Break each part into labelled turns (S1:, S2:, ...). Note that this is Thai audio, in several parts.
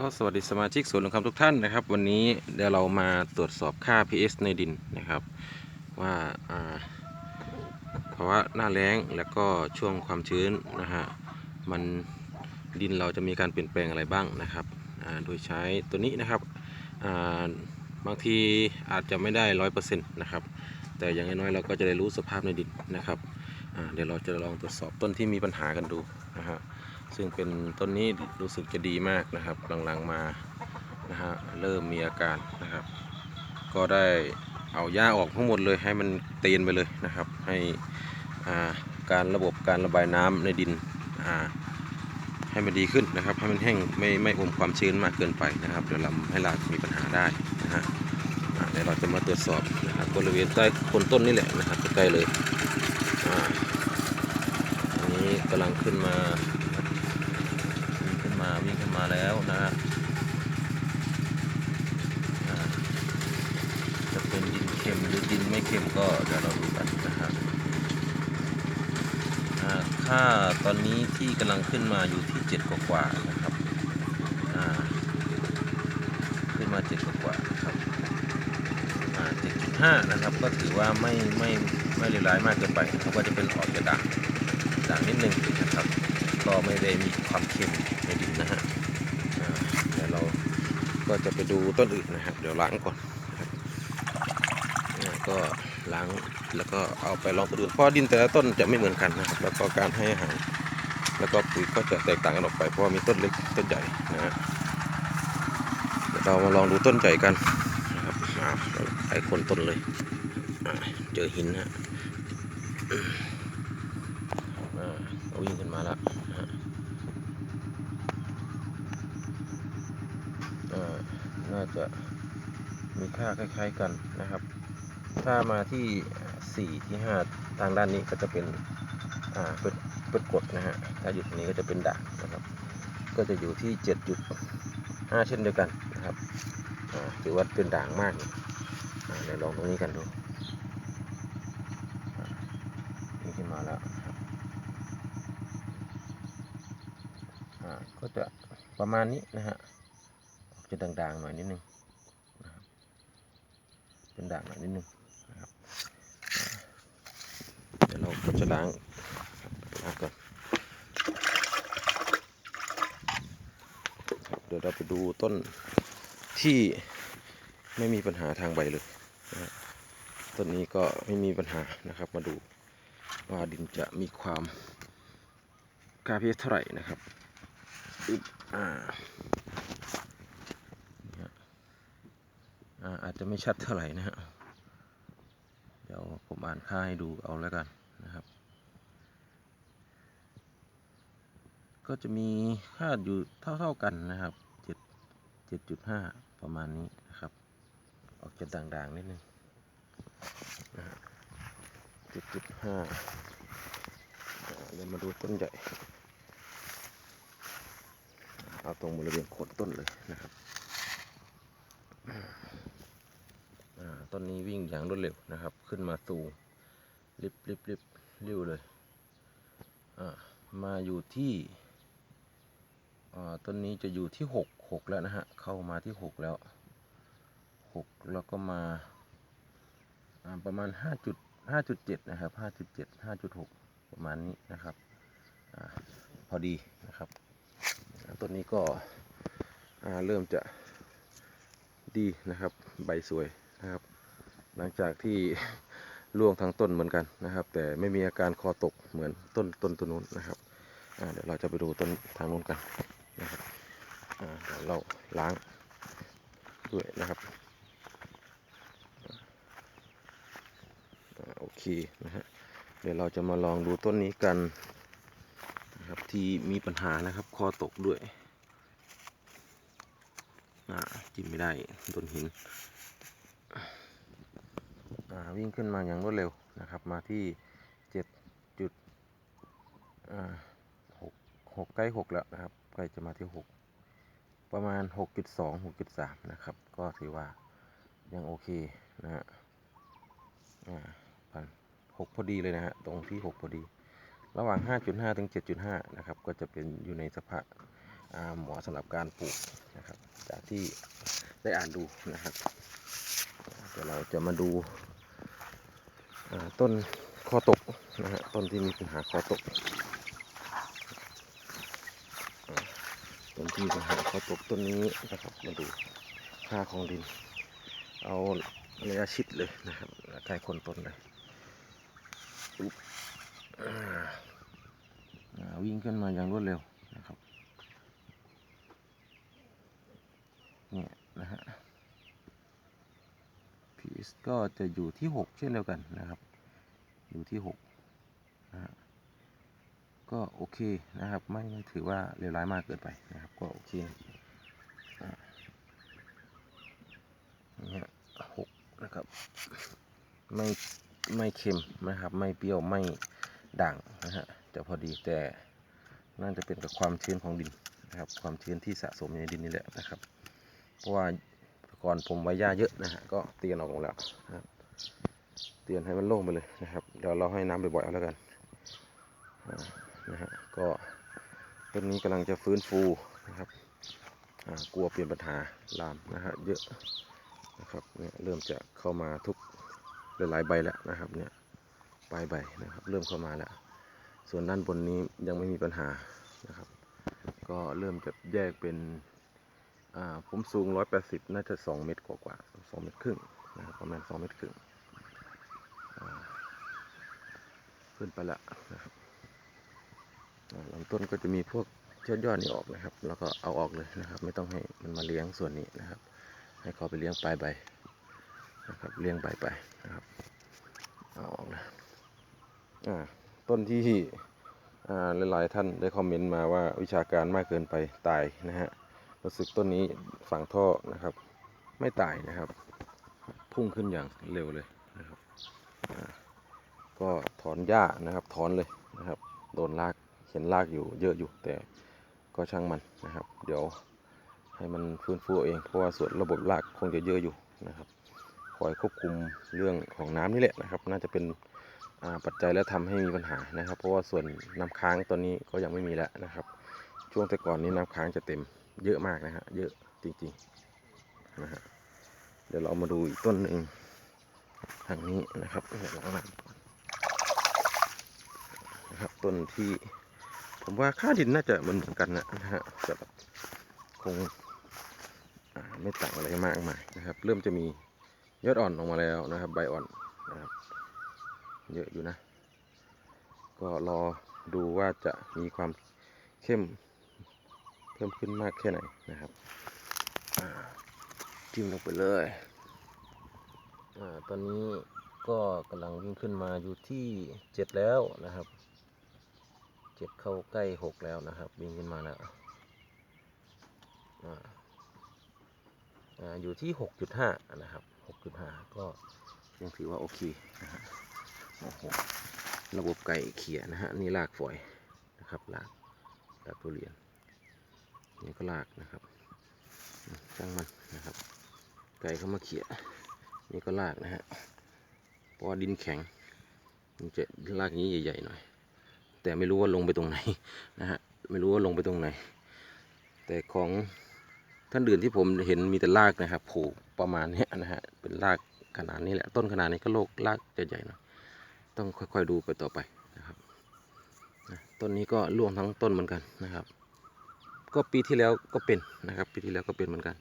S1: ก็สวัสดีสมาชิกสวนลงคำทุกท่านนะครับ วันนี้เดี๋ยวเรามาตรวจสอบค่า pH ในดินนะครับ ว่าภาวะหน้าแล้งแล้วก็ช่วงความชื้นนะฮะมันดินเราจะมีการเปลี่ยนแปลงอะไรบ้างนะครับโดยใช้ตัวนี้นะครับบางทีอาจจะไม่ได้ร้อยเปอร์เซ็นต์นะครับแต่อย่างน้อยๆเราก็จะได้รู้สภาพในดินนะครับเดี๋ยวเราจะลองตรวจสอบต้นที่มีปัญหากันดูนะฮะ ซึ่งเป็นต้นนี้รู้สึกจะดีมากนะครับหลังๆมานะฮะเริ่มมีอาการนะครับ ก็ได้เอาหญ้าออกทั้งหมดเลยให้มันเตียนไปเลยนะครับ ให้การระบบการระบายน้ำในดินให้มันดีขึ้นนะครับให้มันแห้งไม่ไม่อมความชื้นมากเกินไปนะครับเดี๋ยวลำให้รากมีปัญหาได้นะฮะเดี๋ยวเราจะมาตรวจสอบนะครับบริเวณใต้คนต้นนี่แหละนะครับใกล้ๆเลยอ่าอันนี้กำลังขึ้นมา วิ่งขึ้นมาวิ่งขึ้นมา แล้วนะฮะจะเป็นดินเค็มหรือดินไม่เค็มก็เดี๋ยวเราดูกันนะครับค่าตอนนี้ที่กำลังขึ้นมาอยู่ที่เจ็ดกว่านะครับขึ้นมาเจ็ดกว่าครับเจ็ดจุดห้านะครับ ก็ถือว่าไม่ไม่ไม่เลวร้ายมากเกินไปนะครับก็จะเป็นออกจะด่างด่างนิดนึงนะครับ ก็ไม่ได้มีความเค็มในดินนะฮะอ่าเดี๋ยวเรา ก็จะไปดูต้นอื่นนะครับ เดี๋ยวล้างก่อนก็ล้างแล้วก็เอาไปลองต้นอื่นเพราะดินแต่ละต้นจะไม่เหมือนกันนะครับ แล้วก็การให้อาหารแล้วก็ปุ๋ยก็จะแตกต่างกันออกไป เพราะมีต้นเล็กต้นใหญ่นะฮะเดี๋ยวเรามาลองดูต้นใหญ่กันนะครับอ่าไปคนต้นเลยเจอหินนะฮะอ่าเอาวิ่งขึ้นมาแล้ว เอ่อน่า จะมีค่าคล้าย ๆกันนะครับ ถ้ามาที่ 4 ที่ 5 ทางด้านนี้ก็จะเป็นอ่าเป็นเป็นกดนะฮะ ถ้าอยู่ตรงนี้ก็จะเป็นด่างนะครับ ก็จะอยู่ที่ 7.5 เช่นเดียวกันนะครับอ่าถือว่าเป็นด่างมากเลยอ่าเดี๋ยวลองตรงนี้กันดู นี่ขึ้นมาแล้วครับก็จะประมาณนี้นะฮะ จะด่างๆหน่อยนิดนึงนะครับเป็นด่างหน่อยนิดนึงนะครับเดี๋ยวเราก็จะล้างล้างก่อนเดี๋ยวเราไปดูต้นที่ไม่มีปัญหาทางใบเลยนะต้นนี้ก็ไม่มีปัญหานะครับ มาดูว่าดินจะมีความกาเพียเท่าไหร่นะครับอึ๊บอ่า อาจจะไม่ชัดเท่าไหร่นะฮะเดี๋ยวผมอ่านค่าให้ดูเอาแล้วกันนะครับ ก็จะมีค่าอยู่เท่าๆกันนะครับเจ็ดเจ็ดจุดห้าประมาณนี้นะครับ ออกจะด่างๆนิดนึงเจ็ดจุดห้าเดี๋ยวมาดูต้นใหญ่เอาตรงบริเวณโคนต้นเลยนะครับ ต้นนี้วิ่งอย่างรวดเร็วนะครับ ขึ้นมาสูงริบริบริบริ้วเลยอ่ามาอยู่ที่อ่าต้นนี้จะอยู่ที่หกหกแล้วนะฮะ เข้ามาที่หกแล้วหกแล้วก็มาอ่าประมาณห้าจุดห้าจุดเจ็ดนะครับห้าจุดเจ็ดห้าจุดหกประมาณนี้นะครับอาพอดีนะครับต้นนี้ก็อ่าเริ่มจะดีนะครับ ใบสวย นะครับ หลังจากที่ร่วงทั้งต้นเหมือนกันนะครับ แต่ไม่มีอาการคอตกเหมือนต้นต้นต้นนู้นนะครับเดี๋ยวเราจะไปดูต้นทางนู้นกันนะครับเดี๋ยวเราล้างด้วยนะครับโอเคนะฮะเดี๋ยวเราจะมาลองดูต้นนี้กันนะครับที่มีปัญหานะครับคอตกด้วยอ่ากินไม่ได้ต้นหิน วิ่งขึ้นมาอย่างรวดเร็วนะครับ มาที่เจ็ดจุดหกหกใกล้หกแล้วนะครับใกล้จะมาที่หกประมาณหกจุดสองหกจุดสามนะครับ ก็ถือว่ายังโอเคนะฮะพันหกพอดีเลยนะฮะ ตรงที่หกพอดี ระหว่าง 5.5 ถึง 7.5 นะครับ ก็จะเป็นอยู่ในสภาพเหมาะสำหรับการปลูกนะครับ จากที่ได้อ่านดูนะครับ เดี๋ยวเราจะมาดู ต้นคอตกนะฮะต้นที่มีปัญหาคอตกต้นที่มีปัญหาคอตกต้นนี้นะครับมาดูค่าของดิน เอาระยะชิดเลยนะครับใกล้คนต้นเลยอุ๊บวิ่งขึ้นมาอย่างรวดเร็วนะครับ เนี่ยนะฮะ PS ก็จะอยู่ที่ 6 เช่นเดียวกันนะครับ อยู่ที่6นะก็โอเคนะครับ ไม่ไม่ถือว่าเลวร้ายมากเกินไปนะครับ ก็โอเคเนี่ยหกนะครับ ไม่ไม่เค็มนะครับ ไม่เปรี้ยวไม่ด่างนะฮะจะพอดีแต่น่าจะเป็นกับความชื้นของดินนะครับ ความชื้นที่สะสมในดินนี่แหละนะครับ เพราะว่า ก่อนผมไว้หญ้าเยอะนะฮะก็เตียนออกหมดแล้วนะเตียนให้มันโล่งไปเลยนะครับเดี๋ยวเราให้น้ำบ่อยๆเอาแล้วกันนะฮะก็ต้นนี้กำลังจะฟื้นฟูนะครับกลัวเปลี่ยนปัญหาลามนะฮะเยอะนะครับเนี่ยเริ่มจะเข้ามาทุกหลายใบแล้วนะครับเนี่ยปลายใบนะครับเริ่มเข้ามาแล้ว ส่วนด้านบนนี้ยังไม่มีปัญหานะครับ ก็เริ่มจะแยกเป็น ผมสูง 180 น่าจะ 2 เมตรกว่าๆ2เมตรครึ่งนะครับประมาณ 2 เมตรครึ่งขึ้นไปล้วนะครับลำต้นก็จะมีพวกเชือกยอดนี่ออกนะครับ แล้วก็เอาออกเลยนะครับ ไม่ต้องให้มันมาเลี้ยงส่วนนี้นะครับ ให้เขาไปเลี้ยงปลายใบนะครับ เลี้ยงใบไปนะครับ เอาออกนะต้นที่หลายๆท่านได้คอมเมนต์มาว่าวิชาการมากเกินไปตายนะฮะ รู้สึกต้นนี้ฝังท่อนะครับ ไม่ตายนะครับ พุ่งขึ้นอย่างเร็วเลยนะครับก็ถอนหญ้านะครับ ถอนเลยนะครับ โดนลากเห็นลากอยู่เยอะอยู่แต่ก็ช่างมันนะครับ เดี๋ยวให้มันฟื้นฟูเองเพราะว่าส่วนระบบรากคงจะเยอะอยู่นะครับคอยควบคุมเรื่องของน้ำนี่แหละนะครับ น่าจะเป็นปัจจัยและทำให้มีปัญหานะครับ เพราะว่าส่วนน้ำค้างตอนนี้ก็ยังไม่มีแล้วนะครับ ช่วงแต่ก่อนนี้น้ำค้างจะเต็ม เยอะมากนะฮะ เยอะจริงๆนะฮะ เดี๋ยวเรามาดูอีกต้นหนึ่งทางนี้นะครับเดี๋ยวเรามานะครับ ต้นที่ ผมว่าค่าดินน่าจะเหมือนกันนะนะฮะจะแบบคงไม่ต่างอะไรมากมายนะครับ เริ่มจะมียอดอ่อนออกมาแล้วนะครับ ใบอ่อนนะครับ เยอะอยู่นะ ก็รอดูว่าจะมีความเข้ม เพิ่มขึ้นมากแค่ไหนนะครับจิ้มลงไปเลยอตอนนี้ก็กำลังวิ่งขึ้นมาอยู่ที่เจ็ดแล้วนะครับเจ็ดเข้าใกล้หกแล้วนะครับ วิ่งขึ้นมาแล้วอ่าอ่าอยู่ที่หกจุดห้านะครับหกจุดห้าก็ยังถือว่าโอเคนะฮะโอ้โหระบบไก่เขี่ยนะฮะนี่ลากฝอยนะครับลากลากทุเรียน นี่ก็ลากนะครับช่างมันนะครับ ไก่เข้ามาเขี่ยนี่ก็ลากนะฮะเพราะดินแข็ง มันจะลากอย่างนี้ใหญ่ๆหน่อย แต่ไม่รู้ว่าลงไปตรงไหนนะฮะไม่รู้ว่าลงไปตรงไหน แต่ของท่านอื่นที่ผมเห็นมีแต่ลากนะครับผูกประมาณนี้นะฮะเป็นลากขนาดนี้แหละต้นขนาดนี้ก็โลกลากใหญ่ๆหน่อยต้องค่อยๆดูไปต่อไปนะครับต้นนี้ก็ร่วงทั้งต้นเหมือนกันนะครับ ก็ปีที่แล้วก็เป็นนะครับ ปีที่แล้วก็เป็นเหมือนกัน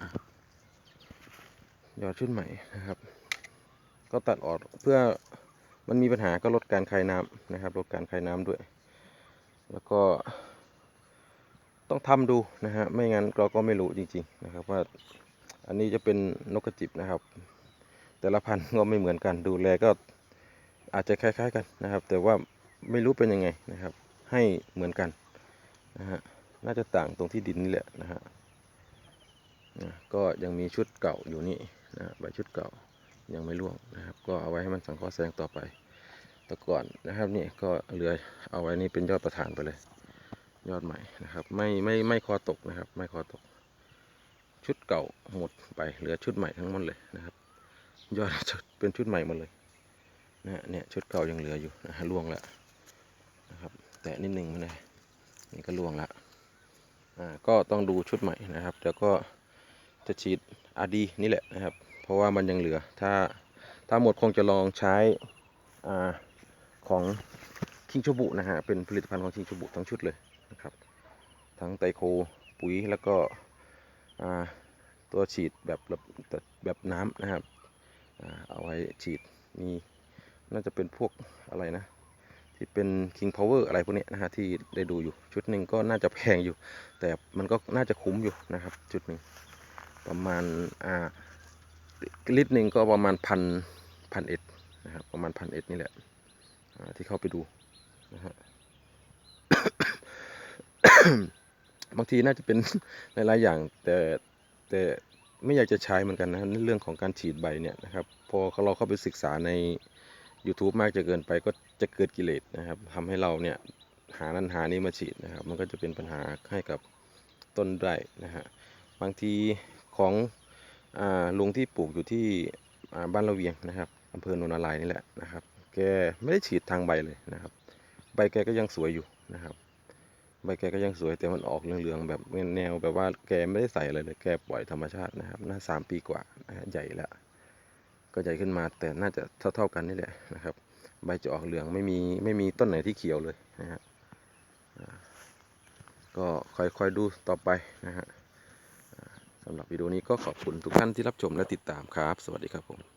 S1: อยอดชุดใหม่นะครับ ก็ตัดออกเพื่อมันมีปัญหาก็ลดการคายน้ำนะครับ ลดการคายน้ำด้วย แล้วก็ต้องทำดูนะฮะไม่งั้นเราก็ไม่รู้จริง ๆนะครับ ว่าอันนี้จะเป็นนกกระจิบนะครับ แต่ละพันธุ์ก็ไม่เหมือนกันดูแลก็อาจจะคล้าย ๆ กันนะครับ แต่ว่าไม่รู้เป็นยังไงนะครับ ให้เหมือนกัน นะฮะน่าจะต่างตรงที่ดินนี่แหละนะฮะนะก็ยังมีชุดเก่าอยู่นี่นะใบชุดเก่ายังไม่ร่วงนะครับ ก็เอาไว้ให้มันสังเคราะห์แสงต่อไปแต่ก่อนนะครับนี่ก็เหลือเอาไว้นี่เป็นยอดประธานไปเลย ยอดใหม่นะครับ ไม่ไม่ไม่คอตกนะครับ ไม่คอตก ชุดเก่าหมดไปเหลือชุดใหม่ทั้งหมดเลยนะครับ ยอดชุดเป็นชุดใหม่หมดเลยนะเนี่ยชุดเก่ายังเหลืออยู่นะฮะร่วงแล้วนะครับ แต่นิดหนึ่งมันเลย นี่ก็ล่วงละอ่าก็ต้องดูชุดใหม่นะครับแล้วก็จะฉีดอาดีนี่แหละนะครับ เพราะว่ามันยังเหลือ ถ้าถ้าหมดคงจะลองใช้อ่าของคิงชบุนะฮะเป็นผลิตภัณฑ์ของคิงชบุทั้งชุดเลยนะครับ ทั้งไตรโคปุ๋ยแล้วก็อ่าตัวฉีดแบบแบบแบบน้ำนะครับอ่าเอาไว้ฉีดมีน่าจะเป็นพวกอะไรนะ ที่เป็น King Power อะไรพวกนี้นะฮะที่ได้ดูอยู่ชุดหนึ่งก็น่าจะแพงอยู่ แต่มันก็น่าจะคุ้มอยู่นะครับ ชุดหนึ่งประมาณอ่าลิตรหนึ่งก็ประมาณพันพันเอ็ดนะครับประมาณพันเอ็ดนี่แหละที่เข้าไปดูนะฮะบางทีน่าจะเป็นหลายๆอย่างแต่แต่ไม่อยากจะใช้เหมือนกันนะในเรื่องของการฉีดใบเนี่ยนะครับ พอเราเข้าไปศึกษาใน YouTube มากจะเกินไปก็จะเกิดกิเลสนะครับทำให้เราเนี่ยหานั้นหานี้มาฉีดนะครับ มันก็จะเป็นปัญหาให้กับต้นได้นะฮะบางทีของอลุงที่ปลูกอยู่ที่บ้านละเวียงนะครับอำเภอโนนารายนี่แหละนะครับ แกไม่ได้ฉีดทางใบเลยนะครับ ใบแกก็ยังสวยอยู่นะครับใบแกก็ยังสวยแต่มันออกเหลืองๆแบบแนวแบบว่าแกไม่ได้ใส่อะไรเลยแกปล่อยธรรมชาตินะครับน่าสามปีกว่านะฮะใหญ่แล้ว ก็ใหญ่ขึ้นมาแต่น่าจะเท่าๆกันนี่แหละนะครับ ใบจะออกเหลืองไม่มีไม่มีต้นไหนที่เขียวเลยนะฮะอ่าก็ค่อยๆดูต่อไปนะฮะสำหรับวิดีโอนี้ก็ขอบคุณทุกท่านที่รับชมและติดตามครับ สวัสดีครับผม